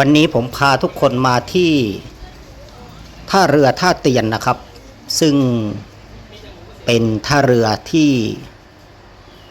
วันนี้ผมพาทุกคนมาที่ท่าเรือท่าเตียนนะครับ ซึ่งเป็นท่าเรือที่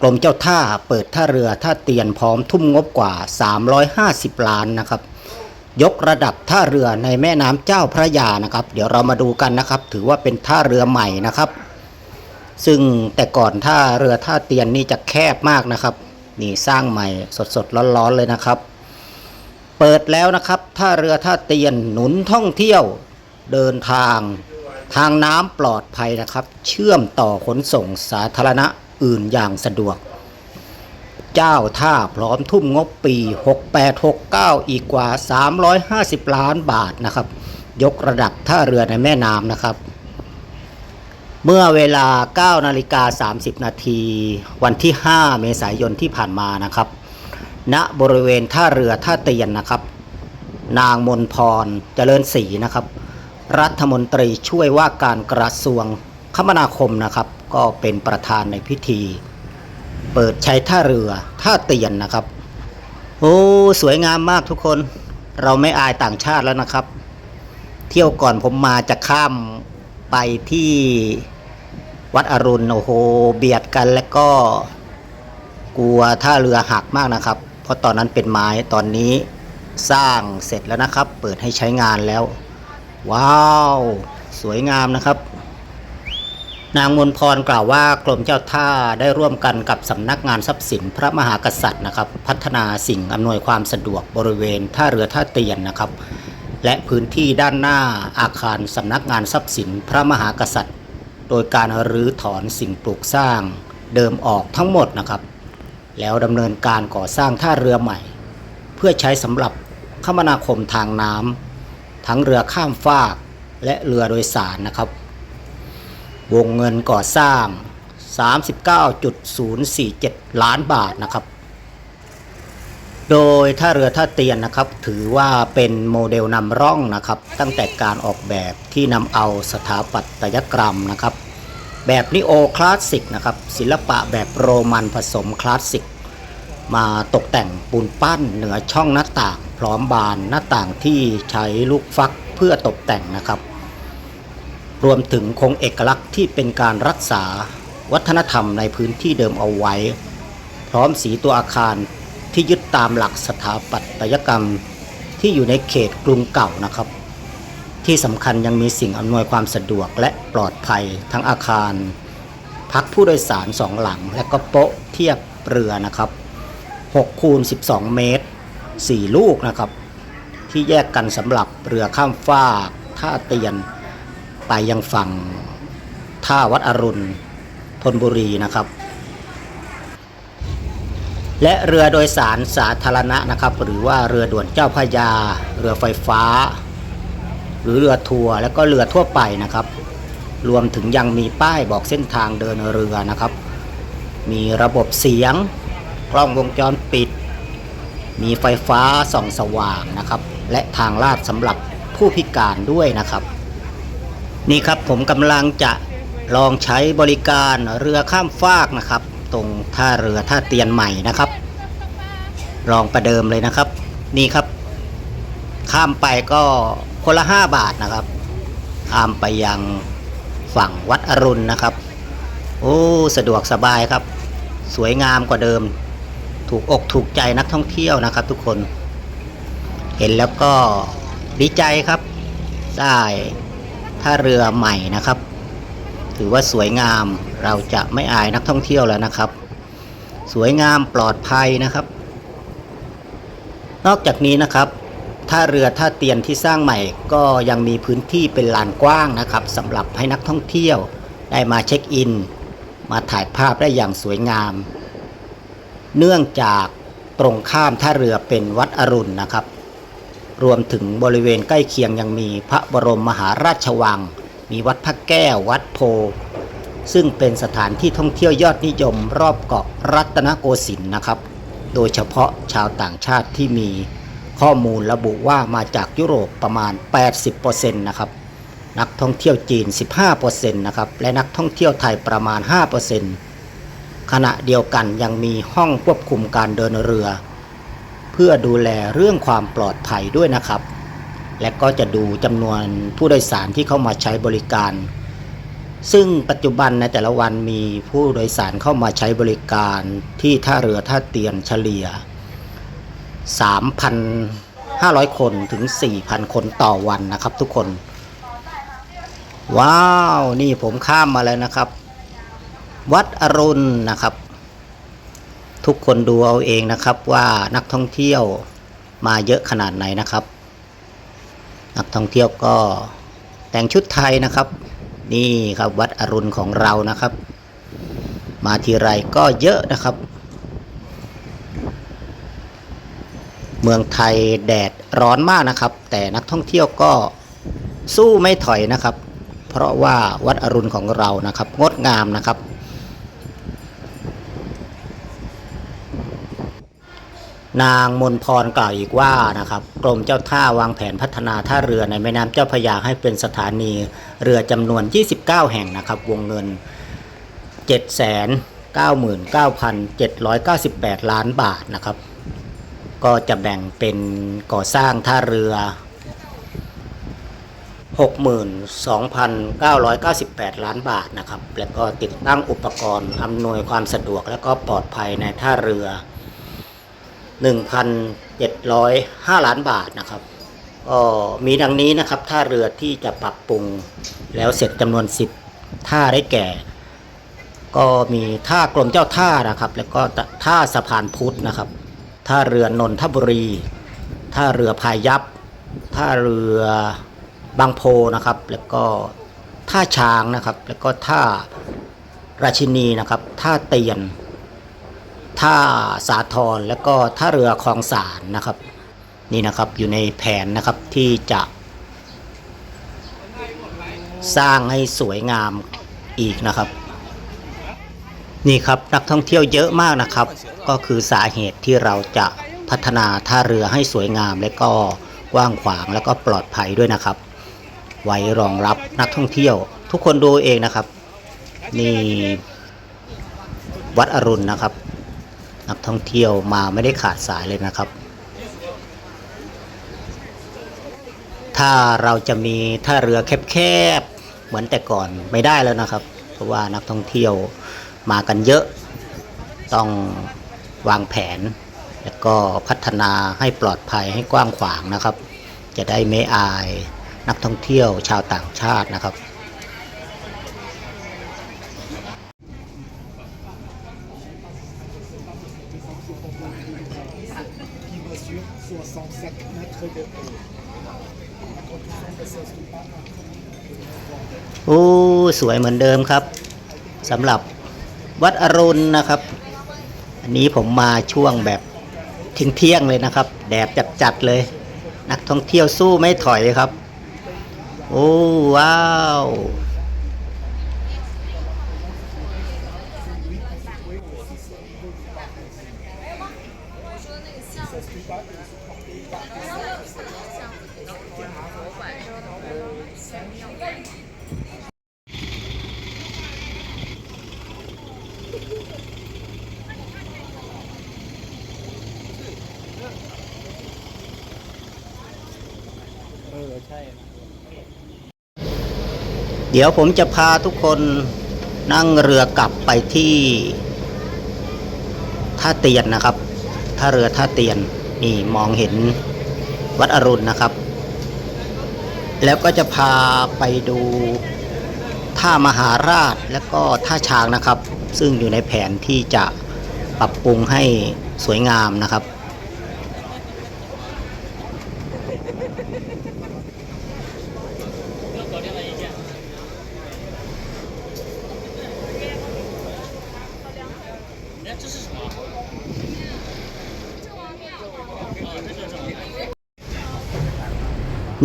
กรมเจ้าท่าเปิดท่าเรือท่าเตียนพร้อมทุ่มงบกว่า 350 ล้านนะครับ ยกระดับท่าเรือในแม่น้ำเจ้าพระยานะครับ เดี๋ยวเรามาดูกันนะครับ ถือว่าเป็นท่าเรือใหม่นะครับ ซึ่งแต่ก่อนท่าเรือท่าเตียนนี่จะแคบมากนะครับ นี่สร้างใหม่สดๆร้อนๆเลยนะครับ เปิดแล้วนะครับท่าเรือท่าเตียนหนุนท่องเที่ยวเดินทาง ทางน้ำปลอดภัยนะครับ เชื่อมต่อขนส่งสาธารณะอื่นอย่างสะดวก เจ้าท่าพร้อมทุ่มงบปี 6869 อีกกว่า 350 ล้านบาทนะครับ ยกระดับท่าเรือในแม่น้ำนะครับ เมื่อเวลา9นาฬิกา30 นาทีวันที่ 5 เมษายนที่ผ่านมานะครับ ณบริเวณท่าเรือท่าเตียนนะครับ นางมนพรเจริญศรีนะครับ รัฐมนตรีช่วยว่าการกระทรวงคมนาคมนะครับ ก็เป็นประธานในพิธี เปิดใช้ท่าเรือท่าเตียนนะครับ โอ้สวยงามมากทุกคน เราไม่อายต่างชาติแล้วนะครับ เที่ยวก่อนผมมาจะข้ามไปที่วัดอรุณโอ้โหเบียดกันแล้วก็กลัวท่าเรือหักมากนะครับ เพราะตอนนั้นเป็นไม้ตอนนี้สร้างเสร็จแล้วนะครับ เปิดให้ใช้งานแล้ว ว้าว สวยงามนะครับ นางมนพรกล่าวว่ากรมเจ้าท่าได้ร่วมกันกับสำนักงานทรัพย์สินพระมหากษัตริย์นะครับ พัฒนาสิ่งอำนวยความสะดวกบริเวณท่าเรือท่าเตียนนะครับ และพื้นที่ด้านหน้าอาคารสำนักงานทรัพย์สินพระมหากษัตริย์ โดยการรื้อถอนสิ่งปลูกสร้างเดิมออกทั้งหมดนะครับ แล้วดำเนินการก่อสร้างท่าเรือใหม่ เพื่อใช้สำหรับคมนาคมทางน้ำทั้งเรือข้ามฟากและเรือโดยสารนะครับ วงเงินก่อสร้าง 39.047 ล้านบาทนะครับ โดยท่าเรือท่าเตียนนะครับ ถือว่าเป็นโมเดลนำร่องนะครับ ตั้งแต่การออกแบบที่นำเอาสถาปัตยกรรมนะครับ แบบนิโอคลาสสิกนะครับ ศิลปะแบบโรมันผสมคลาสสิก มาตกแต่งปูนปั้นเหนือช่องหน้าต่าง พร้อมบานหน้าต่างที่ใช้ลูกฟักเพื่อตกแต่งนะครับ รวมถึงคงเอกลักษณ์ที่เป็นการรักษาวัฒนธรรมในพื้นที่เดิมเอาไว้ พร้อมสีตัวอาคารที่ยึดตามหลักสถาปัตยกรรมที่อยู่ในเขตกรุงเก่านะครับ ที่สำคัญยังมีสิ่งอำนวยความสะดวกและปลอดภัยทั้งอาคาร พักผู้โดยสารสองหลังและก็โป๊ะเทียบเรือนะครับ 6คูณ12 เมตร 4 ลูกนะครับ ที่แยกกันสำหรับเรือข้ามฟากท่าเตียน ไปยังฝั่งท่าวัดอรุณธนบุรีนะครับ และเรือโดยสารสาธารณะนะครับ หรือว่าเรือด่วนเจ้าพระยา เรือไฟฟ้า หรือเรือทัวร์และก็เรือทั่วไปนะครับ รวมถึงยังมีป้ายบอกเส้นทางเดินเรือนะครับ มีระบบเสียง กล้องวงจรปิด มีไฟฟ้าส่องสว่างนะครับ และทางลาดสำหรับผู้พิการด้วยนะครับ นี่ครับผมกำลังจะลองใช้บริการเรือข้ามฟากนะครับ ตรงท่าเรือท่าเตียนใหม่นะครับ ลองประเดิมเลยนะครับ นี่ครับ ข้ามไปก็คนละ 5 บาทนะครับ ข้ามไปยังฝั่งวัดอรุณนะครับ โอ้ สะดวกสบายครับ สวยงามกว่าเดิม ถูกอกถูกใจนักท่องเที่ยวนะครับ ทุกคน เห็นแล้วก็ดีใจครับ ได้ท่าเรือใหม่นะครับ ถือว่าสวยงามเราจะไม่อายนักท่องเที่ยวแล้วนะครับ สวยงามปลอดภัยนะครับ นอกจากนี้นะครับท่าเรือท่าเตียนที่สร้างใหม่ก็ยังมีพื้นที่เป็นลานกว้างนะครับสำหรับให้นักท่องเที่ยวได้มาเช็คอิน มาถ่ายภาพได้อย่างสวยงาม เนื่องจากตรงข้ามท่าเรือเป็นวัดอรุณนะครับ รวมถึงบริเวณใกล้เคียงยังมีพระบรมมหาราชวัง มีวัดพระแก้ววัดโพ ซึ่งเป็นสถานที่ท่องเที่ยวยอดนิยมรอบเกาะรัตนโกสินทร์นะครับ โดยเฉพาะชาวต่างชาติที่มีข้อมูลระบุว่ามาจากยุโรปประมาณ 80%นะครับ นักท่องเที่ยวจีน 15%นะครับ และนักท่องเที่ยวไทยประมาณ 5% ขณะเดียวกันยังมีห้องควบคุมการเดินเรือ เพื่อดูแลเรื่องความปลอดภัยด้วยนะครับ และก็จะดูจำนวนผู้โดยสารที่เข้ามาใช้บริการ ซึ่งปัจจุบันในแต่ละวันมีผู้โดยสารเข้ามาใช้บริการที่ท่าเรือท่าเตียนเฉลี่ย 3,500 คนถึง 4,000 คนต่อวันนะครับทุกคน ว้าว นี่ผมข้ามมาแล้วนะครับ วัดอรุณนะครับ ทุกคนดูเอาเองนะครับว่านักท่องเที่ยวมาเยอะขนาดไหนนะครับ นักท่องเที่ยวก็แต่งชุดไทยนะครับ นี่ครับวัดอรุณของเรานะครับ มาทีไรก็เยอะนะครับ เมืองไทยแดดร้อนมากนะครับ แต่นักท่องเที่ยวก็สู้ไม่ถอยนะครับ เพราะว่าวัดอรุณของเรานะครับ งดงามนะครับ นางมนพรกล่าวอีกว่านะครับกรมเจ้าท่าวางแผนพัฒนาท่าเรือในแม่น้ำเจ้าพระยาให้เป็นสถานีเรือจำนวน 29 แห่งนะครับ วงเงิน 799,798 ล้านบาทนะครับ ก็จะแบ่งเป็นก่อสร้างท่าเรือ 62,998 ล้านบาทนะครับ แล้วก็ติดตั้งอุปกรณ์อำนวยความสะดวกและก็ปลอดภัยในท่าเรือ 1,705 ล้านบาทนะครับก็มีดังนี้นะครับท่าเรือที่จะปรับปรุงแล้วเสร็จจำนวน 10 ท่าได้แก่ ก็มีท่ากรมเจ้าท่านะครับ แล้วก็ท่าสะพานพุทธนะครับ ท่าเรือนนทบุรี ท่าเรือพายัพท่าเรือบางโพนะครับ แล้วก็ท่าช้างนะครับ แล้วก็ท่าราชินีนะครับ ท่าเตียน ท่าสาทรแล้วก็ท่าเรือคลองสารนะครับ นี่นะครับอยู่ในแผนนะครับที่จะสร้างให้สวยงามอีกนะครับ นี่ครับนักท่องเที่ยวเยอะมากนะครับ ก็คือสาเหตุที่เราจะพัฒนาท่าเรือให้สวยงามและก็กว้างขวางแล้วก็ปลอดภัยด้วยนะครับ ไว้รองรับนักท่องเที่ยว ทุกคนดูเองนะครับ นี่วัดอรุณนะครับ นักท่องเที่ยวมาไม่ได้ขาดสายเลยนะครับ ถ้าเราจะมีท่าเรือแคบๆเหมือนแต่ก่อนไม่ได้แล้วนะครับ เพราะว่านักท่องเที่ยวมากันเยอะต้องวางแผน แล้วก็พัฒนาให้ปลอดภัยให้กว้างขวางนะครับ จะได้ไม่อายนักท่องเที่ยวชาวต่างชาตินะครับ โอ้สวยเหมือนเดิมครับสำหรับวัดอรุณนะครับ อันนี้ผมมาช่วงแบบทิ้งเที่ยงเลยนะครับ แดดจัดๆเลย นักท่องเที่ยวสู้ไม่ถอยครับ โอ้ว้าว ออใช่ เดี๋ยวผมจะพาทุกคนนั่งเรือกลับไปที่ท่าเตียนนะครับ ท่าเรือท่าเตียนนี่มองเห็นวัดอรุณนะครับ แล้วก็จะพาไปดูท่ามหาราชและก็ท่าช้างนะครับ ซึ่งอยู่ในแผนที่จะปรับปรุงให้สวยงามนะครับ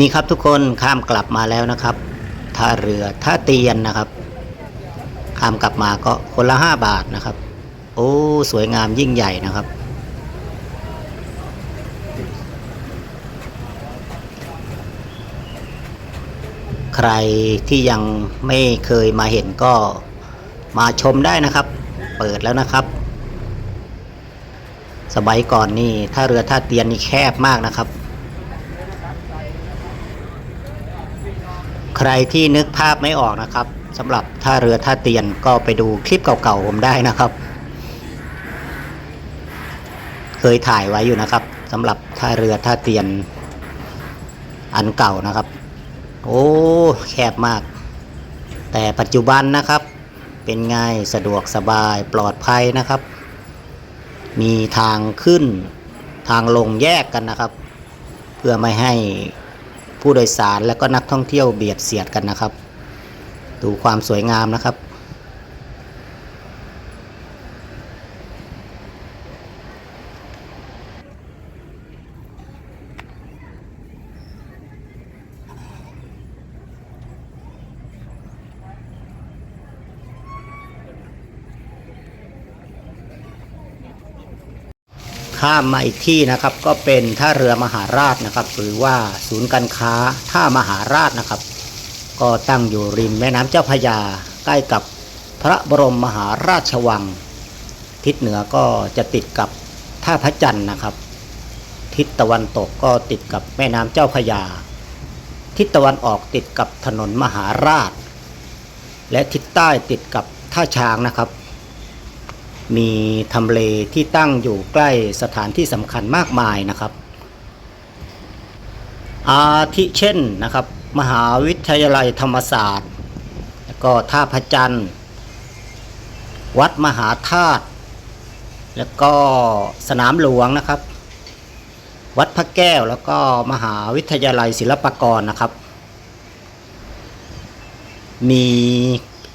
นี่ครับทุกคนข้ามกลับมาแล้วนะครับท่าเรือท่าเตียนนะครับ ข้ามกลับมาก็คนละห้าบาทนะครับ โอ้สวยงามยิ่งใหญ่นะครับ ใครที่ยังไม่เคยมาเห็นก็มาชมได้นะครับ เปิดแล้วนะครับ สมัยก่อนนี่ท่าเรือท่าเตียนนี่แคบมากนะครับ ใครที่นึกภาพไม่ออกนะครับสำหรับท่าเรือท่าเตียนก็ไปดูคลิปเก่าๆผมได้นะครับ เคยถ่ายไว้อยู่นะครับสำหรับท่าเรือท่าเตียนอันเก่านะครับ โอ้แคบมาก แต่ปัจจุบันนะครับ เป็นไงสะดวกสบายปลอดภัยนะครับ มีทางขึ้นทางลงแยกกันนะครับ เพื่อไม่ให้ ผู้โดยสารและก็นักท่องเที่ยวเบียดเสียดกันนะครับ ดูความสวยงามนะครับ ข้ามมาอีกที่นะครับ ก็เป็นท่าเรือมหาราชนะครับ หรือว่าศูนย์การค้าท่ามหาราชนะครับ ก็ตั้งอยู่ริมแม่น้ำเจ้าพยา ใกล้กับพระบรมมหาราชวัง ทิศเหนือก็จะติดกับท่าพระจันทร์นะครับ ทิศตะวันตกก็ติดกับแม่น้ำเจ้าพยา ทิศตะวันออกติดกับถนนมหาราช และทิศใต้ติดกับท่าช้างนะครับ มีทำเลที่ตั้งอยู่ใกล้สถานที่สำคัญมากมายนะครับ อาทิเช่นนะครับ มหาวิทยาลัยธรรมศาสตร์แล้วก็ท่าพระจันทร์วัดมหาธาตุแล้วก็สนามหลวงนะครับ วัดพระแก้วแล้วก็มหาวิทยาลัยศิลปากรนะครับ มี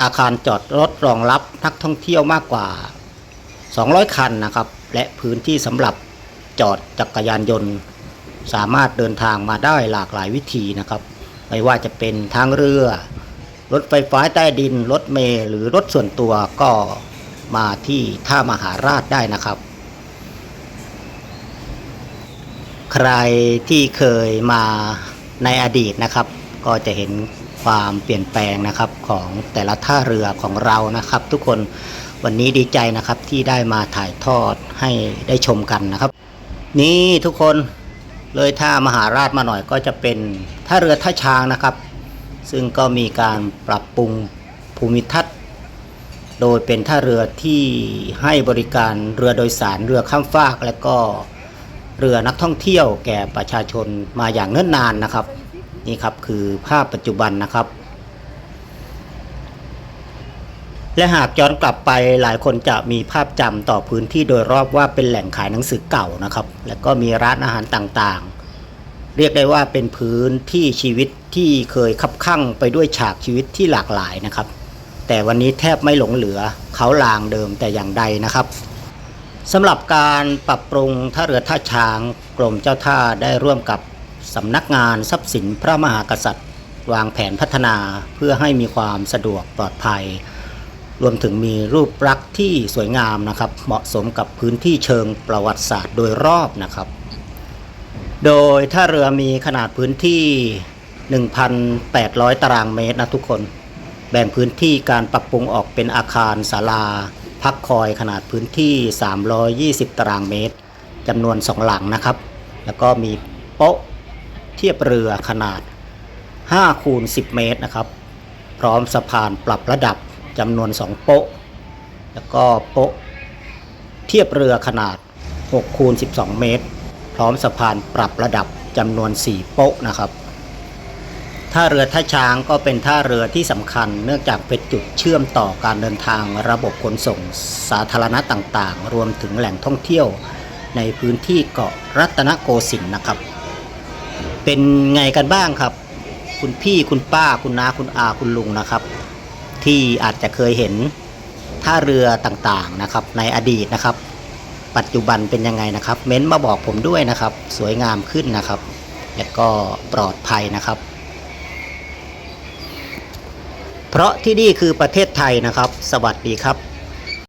อาคารจอดรถรองรับนักท่องเที่ยวมากกว่า 200 คันนะครับ และพื้นที่สำหรับจอดจักรยานยนต์ สามารถเดินทางมาได้หลากหลายวิธีนะครับ ไม่ว่าจะเป็นทางเรือ รถไฟฟ้าใต้ดิน รถเมล์หรือรถส่วนตัวก็มาที่ท่ามหาราชได้นะครับ ใครที่เคยมาในอดีตนะครับ ก็จะเห็นความเปลี่ยนแปลงนะครับของแต่ละท่าเรือของเรานะครับ ทุกคน วันนี้ดีใจนะครับที่ได้มาถ่ายทอดให้ได้ชมกันนะครับ นี่ทุกคนเลยท่ามหาราชมาหน่อยก็จะเป็นท่าเรือท่าช้างนะครับ ซึ่งก็มีการปรับปรุงภูมิทัศน์ โดยเป็นท่าเรือที่ให้บริการเรือโดยสารเรือข้ามฟาก และก็เรือนักท่องเที่ยวแก่ประชาชนมาอย่างเนิ่นนานนะครับ นี่ครับคือภาพปัจจุบันนะครับ และหากย้อนกลับไปหลายคนจะมีภาพจำต่อพื้นที่โดยรอบว่าเป็นแหล่งขายหนังสือเก่านะครับ และก็มีร้านอาหารต่างๆ เรียกได้ว่าเป็นพื้นที่ชีวิตที่เคยคับข้างไปด้วยฉากชีวิตที่หลากหลายนะครับ แต่วันนี้แทบไม่หลงเหลือเขาลางเดิมแต่อย่างใดนะครับสำหรับการปรับปรุงท่าเรือท่าช้างกรมเจ้าท่าได้ร่วมกับสำนักงานทรัพย์สินพระมหากษัตริย์ วางแผนพัฒนาเพื่อให้มีความสะดวกปลอดภัย รวมถึงมีรูปลักษ์ที่สวยงามนะครับ เหมาะสมกับพื้นที่เชิงประวัติศาสตร์โดยรอบนะครับ โดยท่าเรือมีขนาดพื้นที่ 1,800 ตารางเมตรนะทุกคน แบ่งพื้นที่การปรับปรุงออกเป็นอาคารศาลา พักคอยขนาดพื้นที่ 320 ตารางเมตรจำนวน 2 หลังนะครับ แล้วก็มีโป๊ะเทียบเรือขนาด5คูณ10 เมตรนะครับ พร้อมสะพานปรับระดับ จำนวน 2 โป๊ะ แล้วก็โป๊ะ เทียบเรือขนาด6คูณ12 เมตร พร้อมสะพานปรับระดับจำนวน 4 โป๊ะนะครับท่าเรือท่าช้างก็เป็นท่าเรือที่สำคัญ เนื่องจากเป็นจุดเชื่อมต่อการเดินทางระบบขนส่งสาธารณะต่างๆ รวมถึงแหล่งท่องเที่ยวในพื้นที่เกาะรัตนโกสินทร์นะครับ เป็นไงกันบ้างครับ คุณพี่คุณป้าคุณน้าคุณอาคุณลุงนะครับ ที่อาจจะเคยเห็นท่าเรือต่างๆนะครับ ในอดีตนะครับ ปัจจุบันเป็นยังไงนะครับ เม้นมาบอกผมด้วยนะครับ สวยงามขึ้นนะครับ และก็ปลอดภัยนะครับ เพราะที่นี่คือประเทศไทยนะครับ สวัสดีครับ